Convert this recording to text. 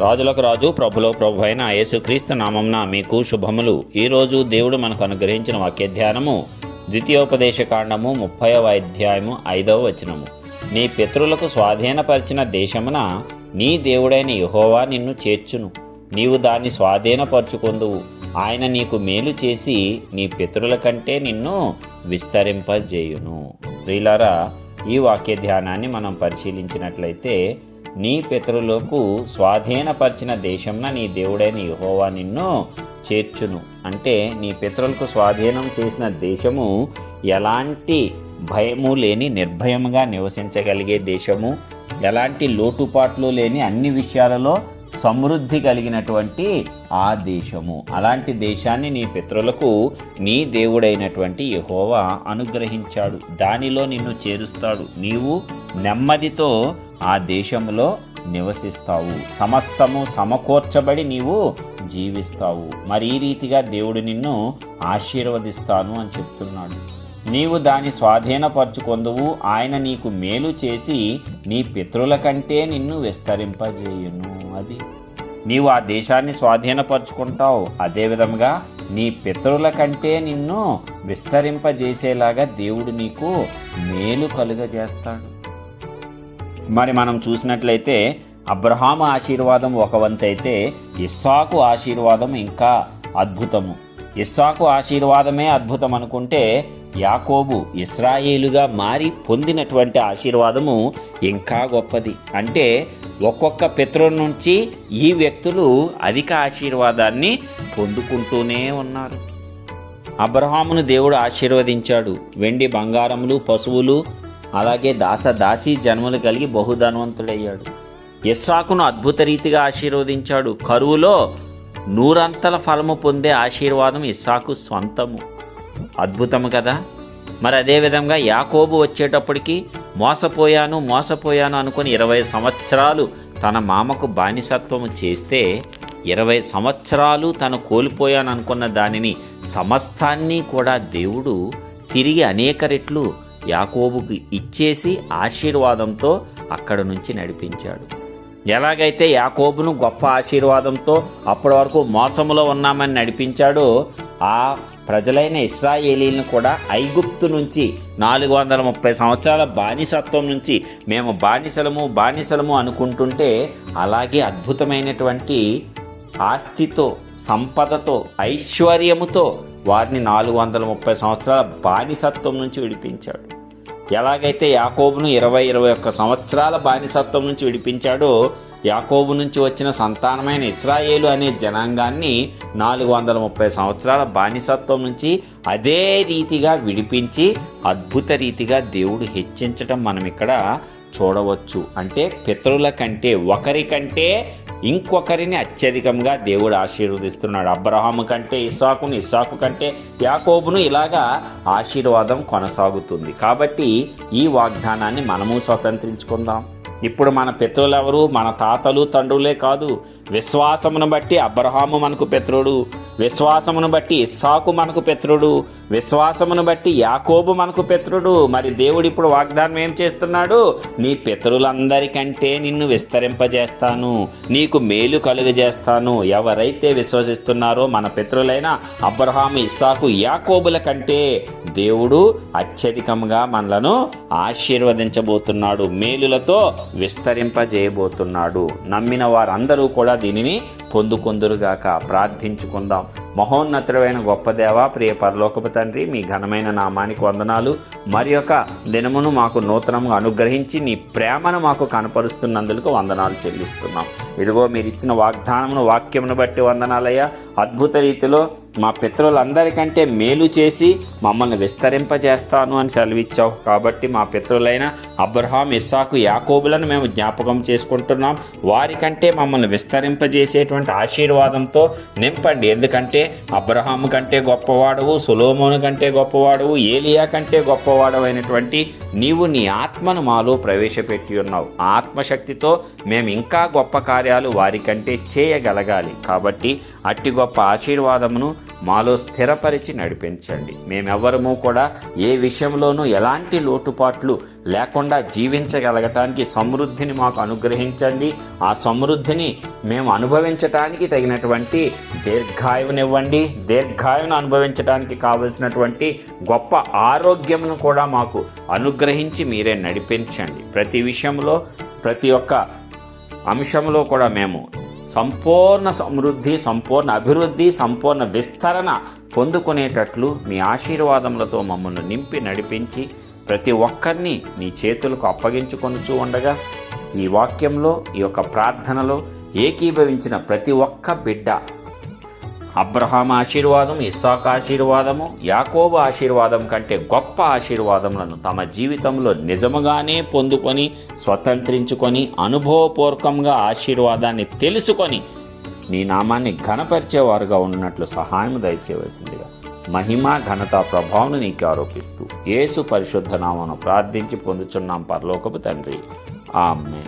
రాజులకు రాజు ప్రభులో ప్రభు అయిన యేసుక్రీస్తు నామంన మీకు శుభములు. ఈరోజు దేవుడు మనకు అనుగ్రహించిన వాక్య ధ్యానము ద్వితీయోపదేశ కాండము ముప్పైవ అధ్యాయము ఐదవ వచనము. నీ పితరులకు స్వాధీనపరిచిన దేశమున నీ దేవుడైన యహోవా నిన్ను చేర్చును. నీవు దాన్ని స్వాధీనపరుచుకొందువు. ఆయన నీకు మేలు చేసి నీ పితరుల కంటే నిన్ను విస్తరింపజేయును. ప్రియులారా ఈ వాక్య ధ్యానాన్ని మనం పరిశీలించినట్లయితే నీ పితరులకు స్వాధీనపరిచిన దేశంన నీ దేవుడైన యహోవా నిన్ను చేర్చును. అంటే నీ పితరులకు స్వాధీనం చేసిన దేశము ఎలాంటి భయము లేని నిర్భయముగా నివసించగలిగే దేశము ఎలాంటి లోటుపాట్లు లేని అన్ని విషయాలలో సమృద్ధి కలిగినటువంటి ఆ దేశము. అలాంటి దేశాన్ని నీ పితరులకు నీ దేవుడైనటువంటి యహోవా అనుగ్రహించాడు. దానిలో నిన్ను చేరుస్తాడు. నీవు నెమ్మదితో ఆ దేశంలో నివసిస్తావు. సమస్తము సమకూర్చబడి నీవు జీవిస్తావు. మరి ఈ రీతిగా దేవుడు నిన్ను ఆశీర్వదిస్తాను అని చెప్తున్నాడు. నీవు దాని స్వాధీనపరచుకొందువు. ఆయన నీకు మేలు చేసి నీ పితరుల కంటే నిన్ను విస్తరింపజేయును. అది. నీవు ఆ దేశాన్ని స్వాధీనపరచుకుంటావు. అదేవిధంగా నీ పితరుల కంటే నిన్ను విస్తరింపజేసేలాగా దేవుడు నీకు మేలు కలుగజేస్తాడు. మరి మనం చూసినట్లయితే అబ్రహాము ఆశీర్వాదం ఒక వంతైతే ఇస్సాకు ఆశీర్వాదం ఇంకా అద్భుతము. ఇస్సాకు ఆశీర్వాదమే అద్భుతం అనుకుంటే యాకోబు ఇస్రాయేలుగా మారి పొందినటువంటి ఆశీర్వాదము ఇంకా గొప్పది. అంటే ఒక్కొక్క పిత్రుల నుంచి ఈ వ్యక్తులు అధిక ఆశీర్వాదాన్ని పొందుకుంటూనే ఉన్నారు. అబ్రహామును దేవుడు ఆశీర్వదించాడు. వెండి బంగారములు పశువులు అలాగే దాస దాసి జన్మలు కలిగి బహుధనవంతుడయ్యాడు. ఇస్సాకును అద్భుత రీతిగా ఆశీర్వదించాడు. కరువులో నూరంతల ఫలము పొందే ఆశీర్వాదం ఇస్సాకు స్వంతము. అద్భుతము కదా? మరి అదేవిధంగా యాకోబు వచ్చేటప్పటికి మోసపోయాను మోసపోయాను అనుకుని ఇరవై సంవత్సరాలు తన మామకు బానిసత్వము చేస్తే ఇరవై సంవత్సరాలు తను కోల్పోయాను అనుకున్న దానిని సమస్తాన్ని కూడా దేవుడు తిరిగి అనేక రెట్లు యాకోబుకు ఇచ్చేసి ఆశీర్వాదంతో అక్కడ నుంచి నడిపించాడు. ఎలాగైతే యాకోబును గొప్ప ఆశీర్వాదంతో అప్పటి వరకు మోసములో ఉన్నామని నడిపించాడో ఆ ప్రజలైన ఇస్రాయేలీలను కూడా ఐగుప్తు నుంచి నాలుగు వందల ముప్పై సంవత్సరాల బానిసత్వం నుంచి మేము బానిసలము బానిసలము అనుకుంటుంటే అలాగే అద్భుతమైనటువంటి ఆస్తితో సంపదతో ఐశ్వర్యముతో వారిని నాలుగు వందల ముప్పై సంవత్సరాల బానిసత్వం నుంచి విడిపించాడు. ఎలాగైతే యాకోబును ఇరవై ఇరవై ఒక్క సంవత్సరాల బానిసత్వం నుంచి విడిపించాడో యాకోబు నుంచి వచ్చిన సంతానమైన ఇస్రాయేలు అనే జనాంగాన్ని నాలుగు వందల ముప్పై సంవత్సరాల బానిసత్వం నుంచి అదే రీతిగా విడిపించి అద్భుత రీతిగా దేవుడు హెచ్చించటం మనం ఇక్కడ చూడవచ్చు. అంటే పితరుల కంటే ఒకరికంటే ఇంకొకరిని అత్యధికంగా దేవుడు ఆశీర్వదిస్తున్నాడు. అబ్రహాము కంటే ఇసాకును ఇసాకు కంటే యాకోబును ఇలాగా ఆశీర్వాదం కొనసాగుతుంది. కాబట్టి ఈ వాగ్దానాన్ని మనము స్వతంత్రించుకుందాం. ఇప్పుడు మన పితరులు మన తాతలు తండ్రులే కాదు విశ్వాసమును బట్టి అబ్రహాము మనకు పిత్రుడు విశ్వాసమును బట్టి ఇస్సాకు మనకు పిత్రుడు విశ్వాసమును బట్టి యాకోబు మనకు పిత్రుడు. మరి దేవుడు ఇప్పుడు వాగ్దానం ఏం చేస్తున్నాడు? నీ పితరులందరికంటే నిన్ను విస్తరింపజేస్తాను నీకు మేలు కలుగజేస్తాను. ఎవరైతే విశ్వసిస్తున్నారో మన పితరులైన అబ్రహాము ఇస్సాకు యాకోబుల కంటే దేవుడు అత్యధికంగా మనలను ఆశీర్వదించబోతున్నాడు మేలులతో విస్తరింపజేయబోతున్నాడు. నమ్మిన వారందరూ కూడా దీనిని పొందుకొందురుగాక. ప్రార్థించుకుందాం. మహోన్నతుడైన గొప్ప దేవ ప్రియ పరలోకపు తండ్రి మీ ఘనమైన నామానికి వందనాలు. మరి యొక్క దినమును మాకు నూతనంగా అనుగ్రహించి నీ ప్రేమను మాకు కనపరుస్తున్నందుకు వందనాలు చెల్లిస్తున్నాం. ఇదిగో మీరు ఇచ్చిన వాగ్దానమును వాక్యమును బట్టి వందనాలయ్యా. అద్భుత రీతిలో మా పితరులందరికంటే మేలు చేసి మమ్మల్ని విస్తరింపజేస్తాను అని సెలవిచ్చావు. కాబట్టి మా పితరులైన అబ్రహాం ఇస్సాకు యాకోబులను మేము జ్ఞాపకం చేసుకుంటున్నాం. వారికంటే మమ్మల్ని విస్తరింపజేసేటువంటి ఆశీర్వాదంతో నింపండి. ఎందుకంటే అబ్రహాము కంటే గొప్పవాడవు సులోమోను కంటే గొప్పవాడవు ఏలియా కంటే గొప్ప గొప్పవాడవైనటువంటి నీవు నీ ఆత్మను మాలో ప్రవేశపెట్టి ఉన్నావు. ఆత్మశక్తితో మేము ఇంకా గొప్ప కార్యాలు వారికంటే చేయగలగాలి. కాబట్టి అట్టి గొప్ప ఆశీర్వాదమును మాలో స్థిరపరిచి నడిపించండి. మేమెవ్వరము కూడా ఏ విషయంలోనూ ఎలాంటి లోటుపాట్లు లేకుండా జీవించగలగటానికి సమృద్ధిని మాకు అనుగ్రహించండి. ఆ సమృద్ధిని మేము అనుభవించటానికి తగినటువంటి దీర్ఘాయువునివ్వండి. దీర్ఘాయువును అనుభవించడానికి కావలసినటువంటి గొప్ప ఆరోగ్యమును కూడా మాకు అనుగ్రహించి మీరే నడిపించండి. ప్రతి విషయంలో ప్రతి ఒక్క అంశంలో కూడా మేము సంపూర్ణ సమృద్ధి సంపూర్ణ అభివృద్ధి సంపూర్ణ విస్తరణ పొందుకునేటట్లు మీ ఆశీర్వాదములతో మమ్మల్ని నింపి నడిపించి ప్రతి ఒక్కరిని నీ చేతులకు అప్పగించుకొనుచూ ఉండగా ఈ వాక్యంలో ఈ యొక్క ప్రార్థనలో ఏకీభవించిన ప్రతి ఒక్క బిడ్డ అబ్రహాం ఆశీర్వాదం ఇస్సాక్ ఆశీర్వాదము యాకోబు ఆశీర్వాదం కంటే గొప్ప ఆశీర్వాదములను తమ జీవితంలో నిజముగానే పొందుకొని స్వతంత్రించుకొని అనుభవపూర్వకంగా ఆశీర్వాదాన్ని తెలుసుకొని నీ నామాన్ని ఘనపరిచేవారుగా ఉన్నట్లు సహాయం దయచేయవలసిందిగా మహిమ ఘనత ప్రభావం నీకు ఆరోపిస్తూ యేసు పరిశుద్ధ నామను ప్రార్థించి పొందుచున్నాం పరలోకపు తండ్రి. ఆమె